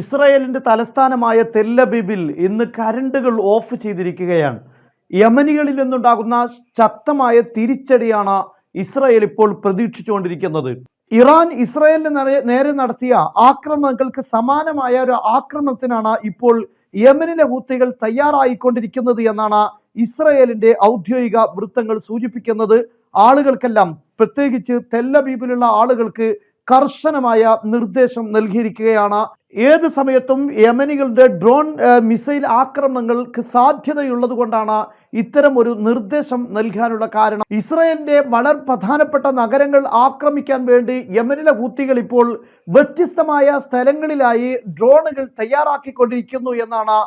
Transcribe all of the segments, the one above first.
ഇസ്രായേലിന്റെ തലസ്ഥാനമായ തെല്ലബിബിൽ ഇന്ന് കരണ്ടുകൾ ഓഫ് ചെയ്തിരിക്കുകയാണ്. യമനികളിൽ നിന്നുണ്ടാകുന്ന ശക്തമായ തിരിച്ചടിയാണ് ഇസ്രായേൽ ഇപ്പോൾ പ്രതീക്ഷിച്ചുകൊണ്ടിരിക്കുന്നത്. ഇറാൻ ഇസ്രായേലിന് നേരെ- നടത്തിയ ആക്രമണങ്ങൾക്ക് സമാനമായ ഒരു ആക്രമണത്തിനാണ് ഇപ്പോൾ യമനിലെ ഹൂത്തികൾ തയ്യാറായിക്കൊണ്ടിരിക്കുന്നത് എന്നാണ് ഇസ്രായേലിന്റെ ഔദ്യോഗിക വൃത്തങ്ങൾ സൂചിപ്പിക്കുന്നത്. ആളുകൾക്കെല്ലാം പ്രത്യേകിച്ച് തെല്ലബീബിലുള്ള ആളുകൾക്ക് കർശനമായ നിർദ്ദേശം നൽകിയിരിക്കുകയാണ്. ഏത് സമയത്തും യമനികളുടെ ഡ്രോൺ മിസൈൽ ആക്രമണങ്ങൾക്ക് സാധ്യതയുള്ളത് കൊണ്ടാണ് ഇത്തരം ഒരു നിർദ്ദേശം നൽകാനുള്ള കാരണം. ഇസ്രയേലിന്റെ വളരെ പ്രധാനപ്പെട്ട നഗരങ്ങൾ ആക്രമിക്കാൻ വേണ്ടി യമനിലെ ഹൂത്തികൾ ഇപ്പോൾ വ്യത്യസ്തമായ സ്ഥലങ്ങളിലായി ഡ്രോണുകൾ തയ്യാറാക്കിക്കൊണ്ടിരിക്കുന്നു എന്നാണ്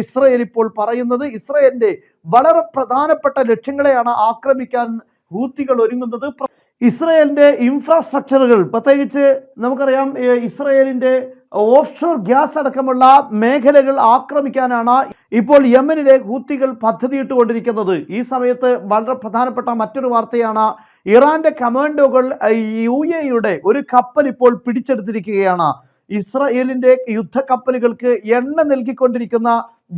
ഇസ്രയേൽ ഇപ്പോൾ പറയുന്നത്. ഇസ്രയേലിന്റെ വളരെ പ്രധാനപ്പെട്ട ലക്ഷ്യങ്ങളെയാണ് ആക്രമിക്കാൻ ഹൂത്തികൾ ഒരുങ്ങുന്നത്. ഇസ്രായേലിന്റെ ഇൻഫ്രാസ്ട്രക്ചറുകൾ പ്രത്യേകിച്ച് നമുക്കറിയാം ഇസ്രയേലിന്റെ ഓഫ്ഷോർ ഗ്യാസ് അടക്കമുള്ള മേഖലകൾ ആക്രമിക്കാനാണ് ഇപ്പോൾ യമനിലെ ഹൂത്തികൾ പദ്ധതിയിട്ടുകൊണ്ടിരിക്കുന്നത്. ഈ സമയത്ത് വളരെ പ്രധാനപ്പെട്ട മറ്റൊരു വാർത്തയാണ് ഇറാന്റെ കമാൻഡോകൾ യു എയുടെ ഒരു കപ്പൽ ഇപ്പോൾ പിടിച്ചെടുത്തിരിക്കുകയാണ്. ഇസ്രായേലിന്റെ യുദ്ധക്കപ്പലുകൾക്ക് എണ്ണ നൽകിക്കൊണ്ടിരിക്കുന്ന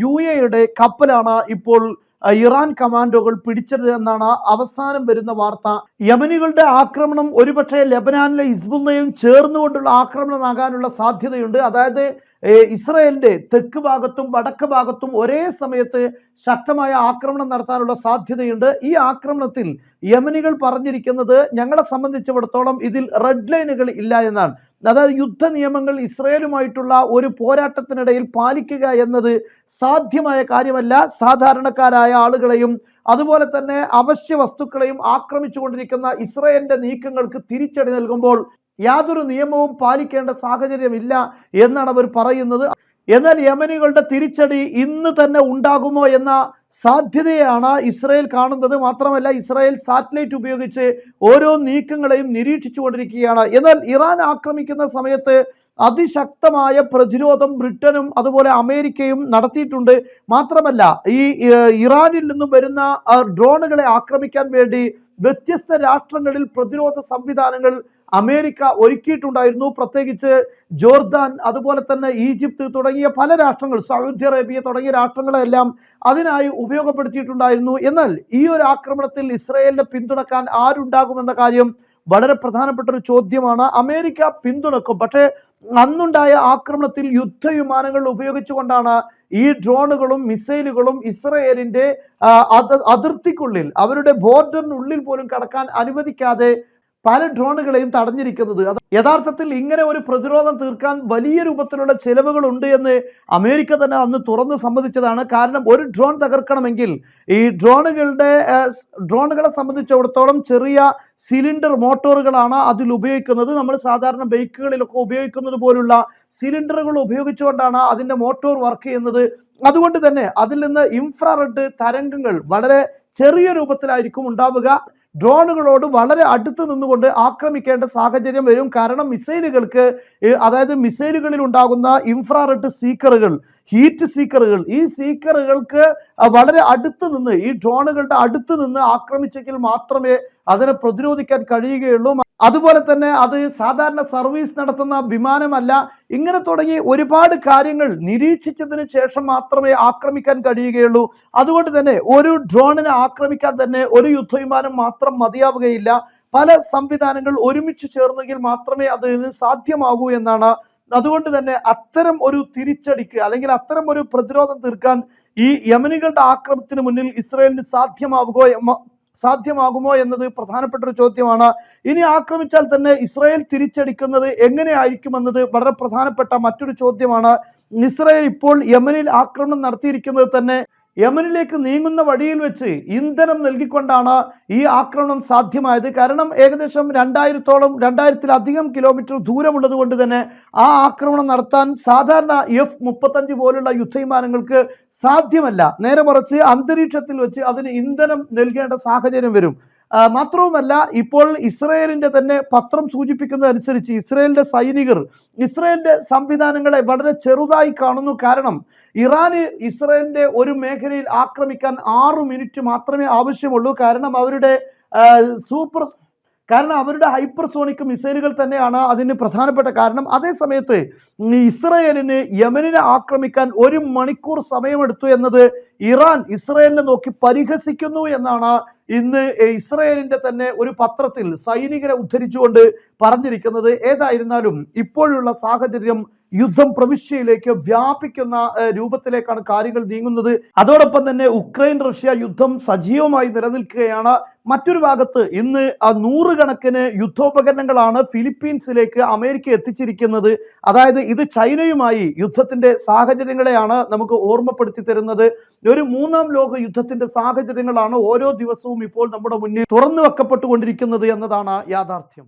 യു എയുടെ കപ്പലാണ് ഇപ്പോൾ ഇറാൻ കമാൻഡോകൾ പിടിച്ചത് എന്നാണ് അവസാനം വരുന്ന വാർത്ത. യമനികളുടെ ആക്രമണം ഒരുപക്ഷെ ലബനാനിലെ ഇസ്ബുന്നയും ചേർന്നുകൊണ്ടുള്ള ആക്രമണമാകാനുള്ള സാധ്യതയുണ്ട്. അതായത് ഇസ്രയേലിന്റെ തെക്ക് ഭാഗത്തും വടക്ക് ഭാഗത്തും ഒരേ സമയത്ത് ശക്തമായ ആക്രമണം നടത്താനുള്ള സാധ്യതയുണ്ട്. ഈ ആക്രമണത്തിൽ യമനികൾ പറഞ്ഞിരിക്കുന്നത് ഞങ്ങളെ സംബന്ധിച്ചിടത്തോളം ഇതിൽ റെഡ് ലൈനുകൾ ഇല്ല എന്നാണ്. അതായത് യുദ്ധ നിയമങ്ങൾ ഇസ്രയേലുമായിട്ടുള്ള ഒരു പോരാട്ടത്തിനിടയിൽ പാലിക്കുക എന്നത് സാധ്യമായ കാര്യമല്ല. സാധാരണക്കാരായ ആളുകളെയും അതുപോലെ തന്നെ അവശ്യ വസ്തുക്കളെയും ആക്രമിച്ചുകൊണ്ടിരിക്കുന്ന ഇസ്രയേലിന്റെ നീക്കങ്ങൾക്ക് തിരിച്ചടി നൽകുമ്പോൾ യാതൊരു നിയമവും പാലിക്കേണ്ട സാഹചര്യമില്ല എന്നാണ് അവർ പറയുന്നത്. എന്നാൽ യമനികളുടെ തിരിച്ചടി ഇന്ന് തന്നെ ഉണ്ടാകുമോ എന്ന സാധ്യതയാണ് ഇസ്രായേൽ കാണുന്നത്. മാത്രമല്ല ഇസ്രായേൽ സാറ്റലൈറ്റ് ഉപയോഗിച്ച് ഓരോ നീക്കങ്ങളെയും നിരീക്ഷിച്ചുകൊണ്ടിരിക്കുകയാണ്. എന്നാൽ ഇറാൻ ആക്രമിക്കുന്ന സമയത്ത് അതിശക്തമായ പ്രതിരോധം ബ്രിട്ടനും അതുപോലെ അമേരിക്കയും നടത്തിയിട്ടുണ്ട്. മാത്രമല്ല ഈ ഇറാനിൽ നിന്നും വരുന്ന ഡ്രോണുകളെ ആക്രമിക്കാൻ വേണ്ടി വ്യത്യസ്ത രാഷ്ട്രങ്ങളിൽ പ്രതിരോധ സംവിധാനങ്ങൾ അമേരിക്ക ഒരുക്കിയിട്ടുണ്ടായിരുന്നു. പ്രത്യേകിച്ച് ജോർദാൻ അതുപോലെ തന്നെ ഈജിപ്ത് തുടങ്ങിയ പല രാഷ്ട്രങ്ങൾ സൗദി അറേബ്യ തുടങ്ങിയ രാഷ്ട്രങ്ങളെല്ലാം അതിനായി ഉപയോഗപ്പെടുത്തിയിട്ടുണ്ടായിരുന്നു. എന്നാൽ ഈ ഒരു ആക്രമണത്തിൽ ഇസ്രയേലിനെ പിന്തുണക്കാൻ ആരുണ്ടാകുമെന്ന കാര്യം വളരെ പ്രധാനപ്പെട്ട ഒരു ചോദ്യമാണ്. അമേരിക്ക പിന്തുണക്കും. പക്ഷേ അന്നുണ്ടായ ആക്രമണത്തിൽ യുദ്ധവിമാനങ്ങൾ ഉപയോഗിച്ചുകൊണ്ടാണ് ഈ ഡ്രോണുകളും മിസൈലുകളും ഇസ്രയേലിന്റെ അതിർത്തിക്കുള്ളിൽ അവരുടെ ബോർഡറിനുള്ളിൽ പോലും കടക്കാൻ അനുവദിക്കാതെ പല ഡ്രോണുകളെയും തടഞ്ഞിരിക്കുന്നത്. അത് യഥാർത്ഥത്തിൽ ഇങ്ങനെ ഒരു പ്രതിരോധം തീർക്കാൻ വലിയ രൂപത്തിലുള്ള ചെലവുകൾ ഉണ്ട് എന്ന് അമേരിക്ക തന്നെ അന്ന് തുറന്ന് സമ്മതിച്ചതാണ്. കാരണം ഒരു ഡ്രോൺ തകർക്കണമെങ്കിൽ ഈ ഡ്രോണുകളുടെ ഡ്രോണുകളെ സംബന്ധിച്ചിടത്തോളം ചെറിയ സിലിണ്ടർ മോട്ടോറുകളാണ് അതിൽ ഉപയോഗിക്കുന്നത്. നമ്മൾ സാധാരണ ബൈക്കുകളിലൊക്കെ ഉപയോഗിക്കുന്നത് പോലുള്ള സിലിണ്ടറുകൾ ഉപയോഗിച്ചുകൊണ്ടാണ് അതിന്റെ മോട്ടോർ വർക്ക് ചെയ്യുന്നത്. അതുകൊണ്ട് തന്നെ അതിൽ നിന്ന് ഇൻഫ്രാറെഡ് തരംഗങ്ങൾ വളരെ ചെറിയ രൂപത്തിലായിരിക്കും ഉണ്ടാവുക. ഡ്രോണുകളോട് വളരെ അടുത്ത് നിന്നുകൊണ്ട് ആക്രമിക്കേണ്ട സാഹചര്യം വരും. കാരണം മിസൈലുകൾക്ക് അതായത് മിസൈലുകളിൽ ഉണ്ടാകുന്ന ഇൻഫ്രാറെഡ് സീക്കറുകൾ ഹീറ്റ് സീക്കറുകൾ ഈ സീക്കറുകൾക്ക് വളരെ അടുത്ത് നിന്ന് ഈ ഡ്രോണുകളുടെ അടുത്ത് നിന്ന് ആക്രമിച്ചെങ്കിൽ മാത്രമേ അതിനെ പ്രതിരോധിക്കാൻ കഴിയുകയുള്ളൂ. അതുപോലെ തന്നെ അത് സാധാരണ സർവീസ് നടത്തുന്ന വിമാനമല്ല. ഇങ്ങനെ തുടങ്ങി ഒരുപാട് കാര്യങ്ങൾ നിരീക്ഷിച്ചതിന് ശേഷം മാത്രമേ ആക്രമിക്കാൻ കഴിയുകയുള്ളൂ. അതുകൊണ്ട് തന്നെ ഒരു ഡ്രോണിനെ ആക്രമിക്കാൻ തന്നെ ഒരു യുദ്ധവിമാനം മാത്രം മതിയാവുകയില്ല. പല സംവിധാനങ്ങൾ ഒരുമിച്ച് ചേർന്നെങ്കിൽ മാത്രമേ അതിന് സാധ്യമാകൂ എന്നാണ്. അതുകൊണ്ട് തന്നെ അത്തരം ഒരു തിരിച്ചടിക്ക് അല്ലെങ്കിൽ അത്തരം ഒരു പ്രതിരോധം തീർക്കാൻ ഈ യമനികളുടെ ആക്രമണത്തിന് മുന്നിൽ ഇസ്രയേലിന് സാധ്യമാവുകയോ എമ്മ- സാധ്യമാകുമോ എന്നത് പ്രധാനപ്പെട്ട ഒരു ചോദ്യമാണ്. ഇനി ആക്രമിച്ചാൽ തന്നെ ഇസ്രായേൽ തിരിച്ചടിക്കുന്നത് എങ്ങനെയായിരിക്കുമെന്നത് വളരെ പ്രധാനപ്പെട്ട മറ്റൊരു ചോദ്യമാണ്. ഇസ്രായേൽ ഇപ്പോൾ യമനിൽ ആക്രമണം നടത്തിയിരിക്കുന്നത് തന്നെ യമനിലേക്ക് നീങ്ങുന്ന വഴിയിൽ വെച്ച് ഇന്ധനം നൽകിക്കൊണ്ടാണ് ഈ ആക്രമണം സാധ്യമായത്. കാരണം ഏകദേശം രണ്ടായിരത്തോളം രണ്ടായിരത്തിലധികം കിലോമീറ്റർ ദൂരമുള്ളത് കൊണ്ട് തന്നെ ആ ആക്രമണം നടത്താൻ സാധാരണ എഫ് മുപ്പത്തഞ്ച് പോലുള്ള യുദ്ധവിമാനങ്ങൾക്ക് സാധ്യമല്ല. നേരെ മറിച്ച് അന്തരീക്ഷത്തിൽ വെച്ച് അതിന് ഇന്ധനം നൽകേണ്ട സാഹചര്യം വരും. മാത്രവുമല്ല ഇപ്പോൾ ഇസ്രയേലിന്റെ തന്നെ പത്രം സൂചിപ്പിക്കുന്നതനുസരിച്ച് ഇസ്രയേലിന്റെ സൈനികർ ഇസ്രയേലിന്റെ സംവിധാനങ്ങളെ വളരെ ചെറുതായി കാണുന്നു. കാരണം ഇറാന് ഇസ്രയേലിന്റെ ഒരു മേഖലയിൽ ആക്രമിക്കാൻ ആറ് മിനിറ്റ് മാത്രമേ ആവശ്യമുള്ളൂ. കാരണം അവരുടെ സൂപ്പർ കാരണം അവരുടെ ഹൈപ്പർസോണിക് മിസൈലുകൾ തന്നെയാണ് അതിന് പ്രധാനപ്പെട്ട കാരണം. അതേ സമയത്ത് ഇസ്രയേലിന് യമനിനെ ആക്രമിക്കാൻ ഒരു മണിക്കൂർ സമയമെടുത്തു എന്നത് ഇറാൻ ഇസ്രയേലിനെ നോക്കി പരിഹസിക്കുന്നു എന്നാണ് ഇന്ന് ഇസ്രയേലിന്റെ തന്നെ ഒരു പത്രത്തിൽ സൈനികരെ ഉദ്ധരിച്ചുകൊണ്ട് പറഞ്ഞിരിക്കുന്നത് ഏതായിരുന്നാലും ഇപ്പോഴുള്ള സാഹചര്യം യുദ്ധം പ്രവിശ്യയിലേക്ക് വ്യാപിക്കുന്ന രൂപത്തിലേക്കാണ് കാര്യങ്ങൾ നീങ്ങുന്നത്. അതോടൊപ്പം തന്നെ ഉക്രൈൻ റഷ്യ യുദ്ധം സജീവമായി നിലനിൽക്കുകയാണ്. മറ്റൊരു ഭാഗത്ത് ഇന്ന് നൂറുകണക്കിന് യുദ്ധോപകരണങ്ങളാണ് ഫിലിപ്പീൻസിലേക്ക് അമേരിക്ക എത്തിച്ചിരിക്കുന്നത്. അതായത് ഇത് ചൈനയുമായി യുദ്ധത്തിന്റെ സാഹചര്യങ്ങളെയാണ് നമുക്ക് ഓർമ്മപ്പെടുത്തി തരുന്നത്. ഒരു മൂന്നാം ലോക യുദ്ധത്തിന്റെ സാഹചര്യങ്ങളാണ് ഓരോ ദിവസവും ഇപ്പോൾ നമ്മുടെ മുന്നിൽ തുറന്നു വെക്കപ്പെട്ടുകൊണ്ടിരിക്കുന്നത് എന്നതാണ് യാഥാർത്ഥ്യം.